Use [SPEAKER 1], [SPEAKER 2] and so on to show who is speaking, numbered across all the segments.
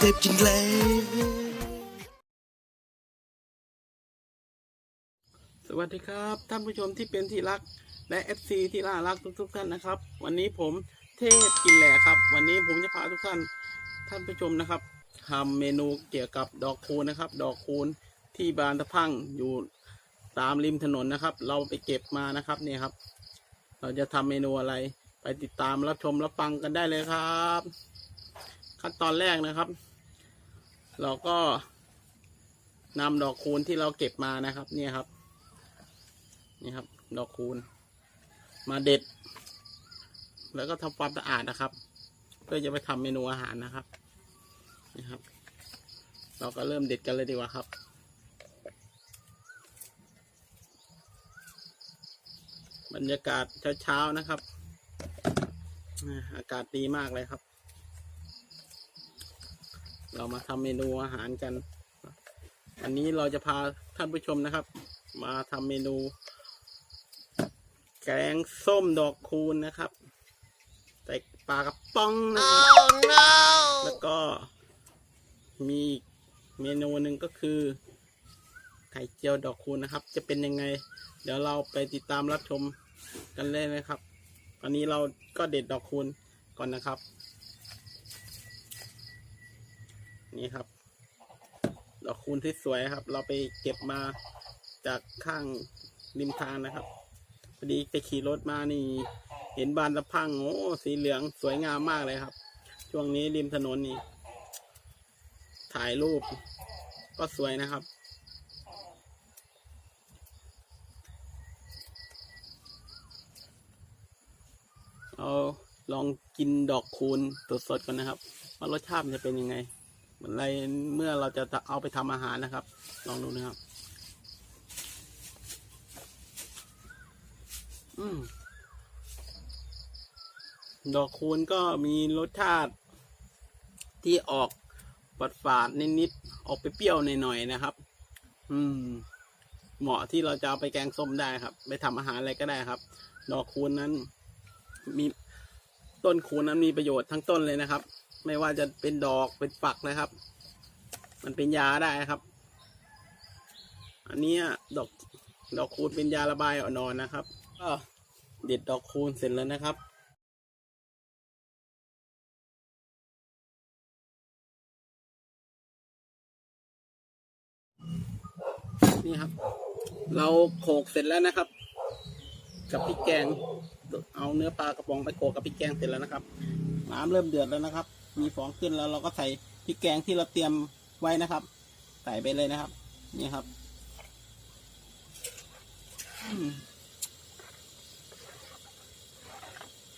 [SPEAKER 1] เทปเทปเทปเทปกินเลย
[SPEAKER 2] สวัสดีครับ ท่านผู้ชมที่เป็นที่รักและเอฟซีที่น่ารักทุกๆท่านนะครับ วันนี้ผมเทพกินแหล่ครับ วันนี้ผมจะพาทุกท่านท่านผู้ชมนะครับทำเมนูเกี่ยวกับดอกคูณนะครับ ดอกคูณที่บานตะพังอยู่ตามริมถนนนะครับ เราไปเก็บมานะครับเนี่ยครับ เราจะทำเมนูอะไรไปติดตามรับชมรับฟังกันได้เลยครับ ขั้นตอนแรกนะครับ เราก็นำดอกคูณที่เราเก็บมานะครับ เนี่ยครับ นี่ครับ ดอกคูณ มาเด็ด แล้วก็ทำความสะอาดนะครับ เพื่อจะไปทำเมนูอาหารนะครับนี่ครับ เราก็เริ่มเด็ดกันเลยดีกว่าครับบรรยากาศเช้าๆนะครับอ่าอากาศดีมากเลยครับ เรามาทำเมนูอาหารกันวันนี้เราจะพาท่านผู้ชมนะครับ มาทำเมนู แกงส้มดอกคูณนะครับใส่ปลากระป๋องนะครับแล้วก็มีเมนูหนึ่งก็คือไข่เจียวดอกคูณนะครับ จะเป็นยังไง เดี๋ยวเราไปติดตามรับชมกันเลยนะครับวันนี้เราก็เด็ดดอกคูณก่อนนะครับ นี่ครับ ดอกคูณที่สวยครับ เราไปเก็บมาจากข้างริมทางนะครับพอดีไปขี่รถมานี่ เห็นบานตะพังโอ้สีเหลืองสวยงามมากเลยครับ ช่วงนี้ริมถนนนี่ ถ่ายรูป ก็สวยนะครับเอาลองกินดอกคูณสดๆกันนะครับ ว่ารสชาติมันจะเป็นยังไง เหมือนในเมื่อเราจะเอาไปทำอาหารนะครับ ลองดูนะครับ อืมดอกคูณก็มีรสชาติที่ออกฝาดฝาดนิดๆออกไปเปรี้ยวหน่อยๆนะครับ อืม เหมาะที่เราจะเอาไปแกงส้มได้ครับ ไปทำอาหารอะไรก็ได้ครับ ดอกคูณนั้น มีต้นคูณนั้นมีประโยชน์ทั้งต้นเลยนะครับ ไม่ว่าจะเป็นดอกเป็นฝักนะครับ มันเป็นยาได้ครับ อันนี้ดอกดอกคูณเป็นยาระบายอ่อนๆนนะครับก็เด็ดดอกคูณเสร็จแล้วนะครับนี่ครับ เราโขกเสร็จแล้วนะครับ กับพริกแกง เอาเนื้อปลากระป๋องไปโขกกับพริกแกงเสร็จแล้วนะครับ น้ำเริ่มเดือดแล้วนะครับ มีฟองขึ้นแล้วเราก็ใส่พริกแกงที่เราเตรียมไว้นะครับ ใส่ไปเลยนะครับ นี่ครับ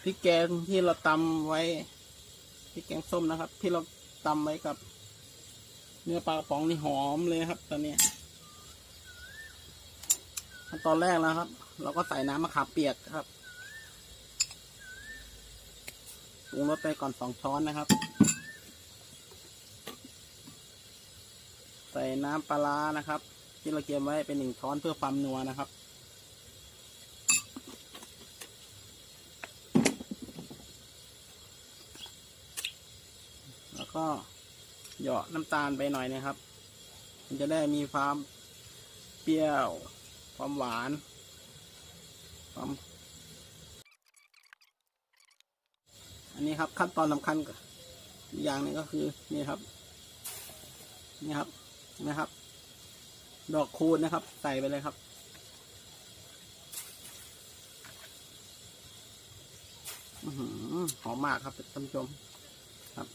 [SPEAKER 2] พริกแกงที่เราตำไว้พริกแกงส้มนะครับ ที่เราตำไว้กับ เนื้อปลากระป๋องนี่หอมเลยครับ ตอนนี้ขั้นตอนแรกแล้วครับ เราก็ใส่น้ำมะขามเปียกครับ ปรุงรสไปก่อนสองช้อนนะครับ ใส่น้ำปลานะครับ ที่เราเตรียมไว้เป็นหนึ่งช้อนเพื่อความนัวนะครับแล้วก็เหยาะน้ำตาลไปหน่อยนะครับ มันจะได้มีความเปรี้ยว ความหวาน ความ อันนี้ครับขั้นตอนสำคัญอย่างนึงก็คือนี่ครับ นี่ครับนะครับ ดอกคูณนะครับ ใส่ไปเลยครับ หอมมากครับท่านผู้ชมครับ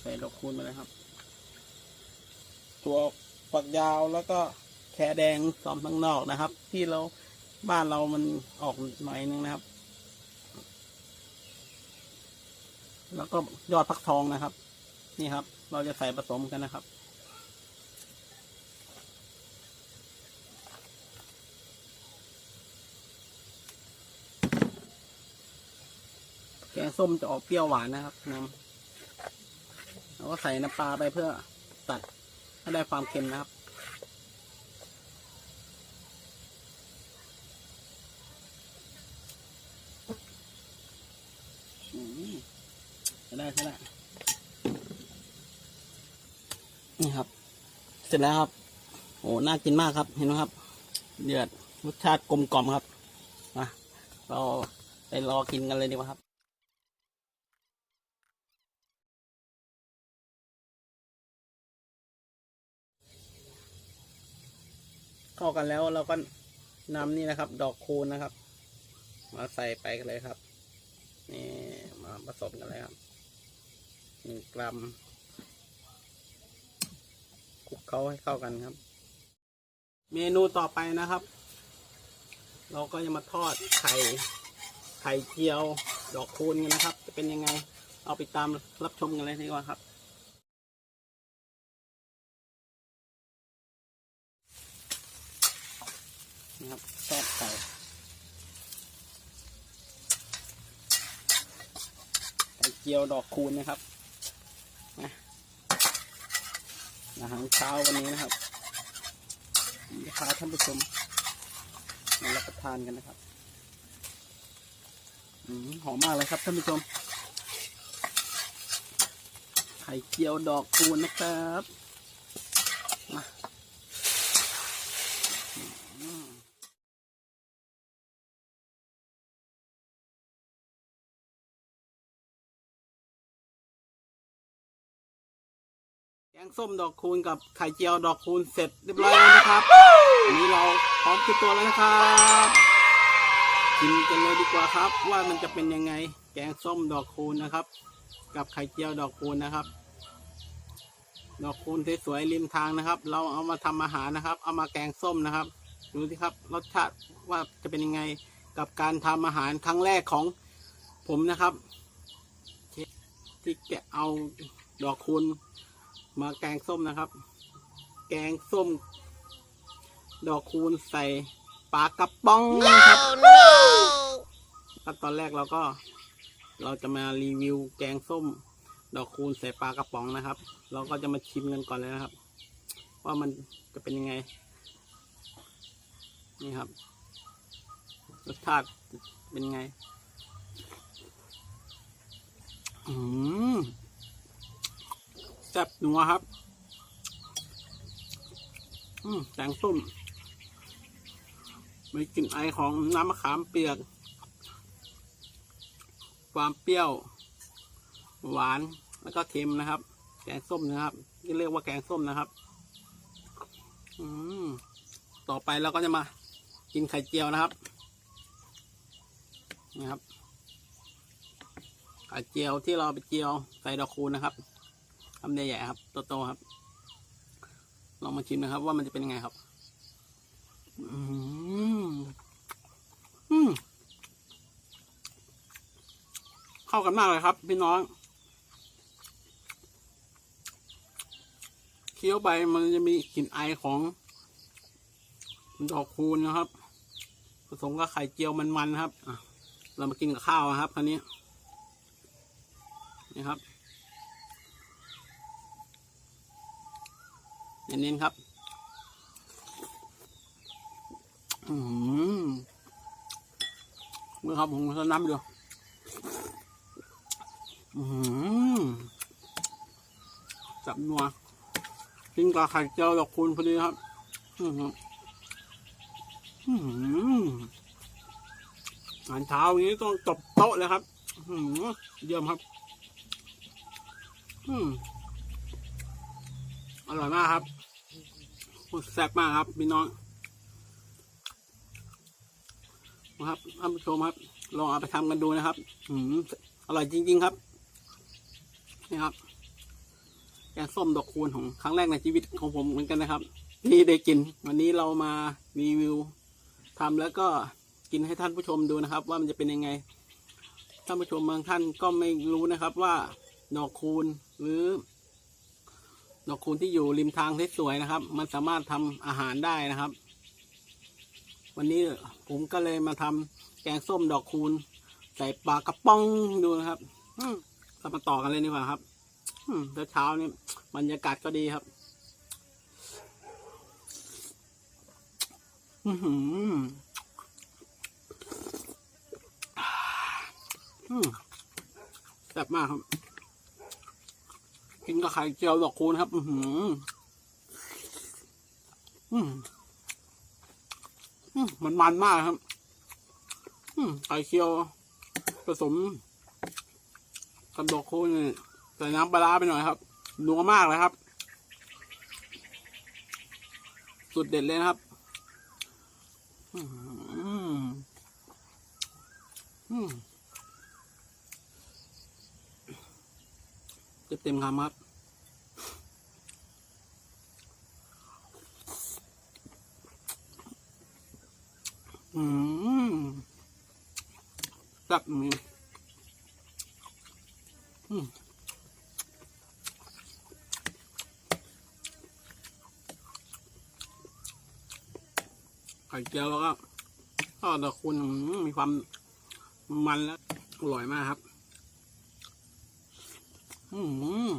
[SPEAKER 2] ใส่ดอกคูณไปเลยครับตัวฝักยาวแล้วก็แคแดงซ้อมทั้างนอกนะครับ ที่เราบ้านเรามันออกหน่อยนึงนะครับ แล้วก็ยอดฟักทองนะครับ นี่ครับ เราจะใส่ผสมกันนะครับ แกงส้มจะออกเปรี้ยวหวานนะครับน้ำเราก็ใส่น้ำปลาไปเพื่อตัดให้ได้ความเค็มนะครับ อืมใช้ได้ใช้ได้ นี่ครับ เส ร็จแล้วครับ โอ้น่ากินมากครับ เห็นไหมครับ เดือดรสชาติกลมกล่อมครับมาเราไปรอกินกันเลยดีกว่าครับเข้ากันแล้วเราก็นำนี่นะครับ ดอกคูณนะครับ มาใส่ไปกันเลยครับ นี่มาผสมกันเลยครับหนึ่งกรัม คลุกเขาให้เข้ากันครับ เมนูต่อไปนะครับ เราก็จะมาทอดไข่ไข่เจียว ดอกคูณกันนะครับ จะเป็นยังไง เอาไปตามรับชมกันเลยดีกว่าครับ นะครับทอดไข่ไข่เจียวดอกคูณนะครับนะ อาหารเช้าวันนี้นะครับจะพาท่านผู้ชมมารับประทานกันนะครับอหอมมากเลยครับท่านผู้ชมไข่เจียวดอกคูณนะครับมาอืม แก งส้มดอกคูณกับไข่เจียวดอกคูณเสร็จเรียบร้อยแล้วนะครับอันนี้เราพร้อมคือตัวแล้วนะครับกินกันเลยดีกว่าครับ ว่ามันจะเป็นยังไงแกงส้มดอกคูณนะครับ กับไข่เจียวดอกคูณนะครับ ดอกคูณสวยๆริมทางนะครับ เราเอามาทำอาหารนะครับ เอามาแกงส้มนะครับดูสิครับรสชาติว่าจะเป็นยังไงกับการทำอาหารครั้งแรกของผมนะครับที่แกะเอาดอกคูณ มาแกงส้มนะครับ แกงส้ม ดอกคูณใส่ปลากระป๋องนะครับครับตอนแรกเราก็ เราจะมารีวิวแกงส้ม ดอกคูณใส่ปลากระป๋องนะครับ เราก็จะมาชิมกันก่อนเลยนะครับ ว่ามันจะเป็นยังไง นี่ครับรสชาติเป็นไง อืม แซ่บนัวครับ อืมแกงส้มมีกลิ่นไอของน้ำมะขามเปียก ความเปรี้ยว หวานแล้วก็เค็มนะครับ แกงส้มนะครับที่เรียกว่าแกงส้มนะครับ อืมต่อไปเราก็จะมา กินไข่เจียวนะครับนี่ครับไข่เจียวที่เราไปเจียวใส่ดอกคูณนะครับ ทำใหญ่ๆครับโตๆครับ ลองมาชิมนะครับ ว่ามันจะเป็นยังไงครับ อืมอืมเข้ากันมากเลยครับ พี่น้องเคี้ยวไปมันจะมีกลิ่นไอของดอกคูณนะครับ ผสมกับไข่เจียวมันๆครับเรามากินกับข้าวครับคันนี้นี่ครับ เน้นๆครับอืมเมื่อครับผมจะน้ำดูอืมจับนัวกินกับไข่เจียวดอกคูณพอดีครับ อืมอืมอาหารเช้าอย่างนี้ต้องตบโต๊ะเลยครับ อืมเยี่ยมครับ อืม ร่อยมากครับแซ่บมากครับพี่น้องนะครับท่านผู้ชมครับ ลองเอาไปทำกันดูนะครับ อืมอร่อยจริง ๆ ครับนี่ครับแกงส้มดอกคูณของครั้งแรกในชีวิตของผมเหมือนกันนะครับที่ได้กิน วันนี้เรามารีวิวทำแล้วก็กินให้ท่านผู้ชมดูนะครับ ว่ามันจะเป็นยังไง ท่านผู้ชมบางท่านก็ไม่รู้นะครับว่าดอกคูณหรือ ดอกคูณที่อยู่ริมทางสวยๆนะครับ มันสามารถทำอาหารได้นะครับ วันนี้ผมก็เลยมาทำแกงส้มดอกคูณ ใส่ปลากระป๋องดูนะครับมเรามาต่อกันเลยดีกว่าครับอืมเช้านี่บรรยากาศก็ดีครับอือหืออืมแซ่บมากครับ กินกับไข่เจียวดอกคูนะครับ อืมอืมมันมันมากครับ อืมไข่เคียว ผสมกับดอกคูนใส่น้ำปลาไปหน่อยครับนัวมากเลยครับ สุดเด็ดเลยครับ เต็มคำครับอืมจับมีอืมไข่เจียวแล้วก็ทอดตะคุณมมีความมันและอร่อยมากครับ อืม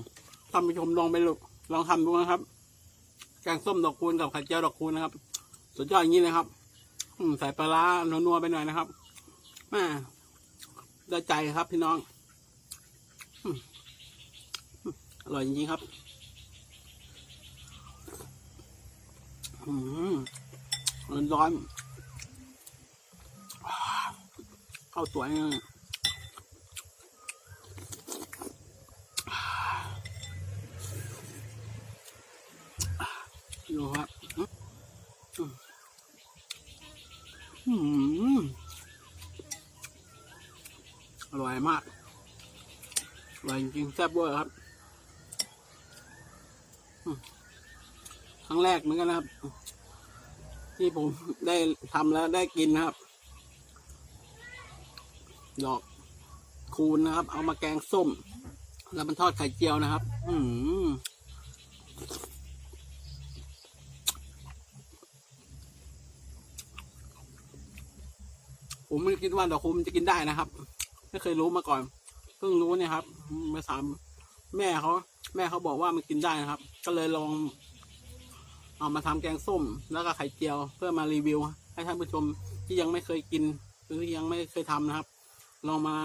[SPEAKER 2] ท่านผู้ชมลองไปลองลองทำดูนะครับ แกงส้มดอกคูณกับไข่เจียวดอกคูณนะครับ สุดยอดอย่างนี้เลยครับ อืมใส่ปลาร้านัวๆไปหน่อยนะครับแม่ได้ใจครับพี่น้องอืมอืมอร่อยจริงๆครับ อืมร้อนๆเข้าตัวนี่ ดูครับอร่อยมาก อร่อยจริงแซ่บเวอร์ครับ ครั้งแรกเหมือนกันนะครับ ที่ผมได้ทำแล้วได้กินนะครับ ดอกคูณนะครับ เอามาแกงส้ม แล้วมันทอดไข่เจียวนะครับ อืม ผมไม่คิดว่าดอกคูณมันจะกินได้นะครับ ไม่เคยรู้มาก่อน เพิ่งรู้เนี่ยครับ มาถามแม่เขาแม่เขาบอกว่ามันกินได้นะครับ ก็เลยลองเอามาทำแกงส้ม แล้วก็ไข่เจียว เพื่อมารีวิว ให้ท่านผู้ชมที่ยังไม่เคยกิน หรือยังไม่เคยทำนะครับ ลองมา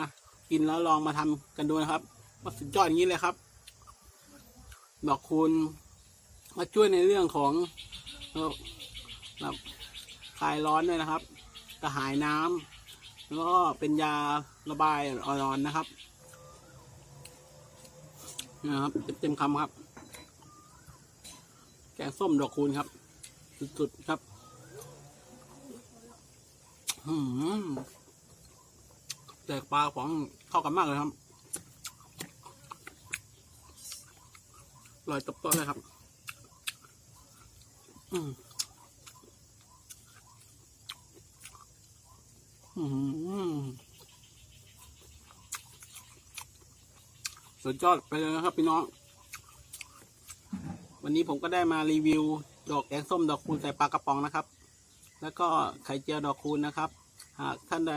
[SPEAKER 2] กินแล้วลองมาทำกันดูนะครับว่าสุดยอดอย่างนี้เลยครับ ดอกคูณมาช่วยในเรื่องของเอ่อแบคลายร้อนด้วยนะครับกระหายน้ำ แล้วก็เป็นยาระบายอ่อนๆนะครับนะครับเต็มๆคำครับ แกงส้มดอกคูณครับ สุดๆครับอืมแต่ปลาของเข้ากันมากเลยครับอร่อยตบโต๊ะเลยครับ อืม อืม สุดยอดไปเลยนะครับพี่น้อง วันนี้ผมก็ได้มารีวิว ดอกแกงส้มดอกคูณใส่ปลากระป๋องนะครับ แล้วก็ไข่เจียวดอกคูณนะครับ หากท่านใด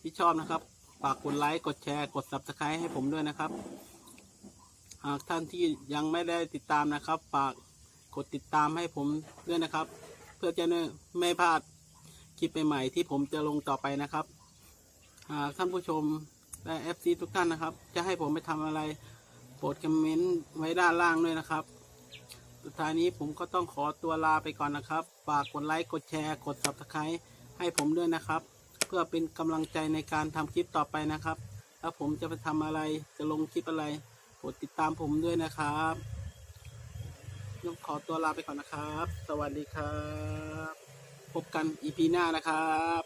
[SPEAKER 2] ที่ชอบนะครับ ฝากกดไลค์ กดแชร์ กด subscribe ให้ผมด้วยนะครับ หากท่านที่ยังไม่ได้ติดตามนะครับ ฝากกดติดตามให้ผมด้วยนะครับ เพื่อจะไม่พลาด คลิปใหม่ๆที่ผมจะลงต่อไปนะครับ หากท่านผู้ชมและ FC ทุกท่านนะครับ จะให้ผมไปทำอะไร โปรดคอมเมนต์ไว้ด้านล่างด้วยนะครับ สุดท้ายนี้ผมก็ต้องขอตัวลาไปก่อนนะครับ ฝากกดไลค์ กดแชร์ กด Subscribe ให้ผมด้วยนะครับ เพื่อเป็นกำลังใจในการทำคลิปต่อไปนะครับแล้วผมจะไปทำอะไร จะลงคลิปอะไร โปรดติดตามผมด้วยนะครับต้องขอตัวลาไปก่อนนะครับ สวัสดีครับ พบกันอีพีหน้านะครับ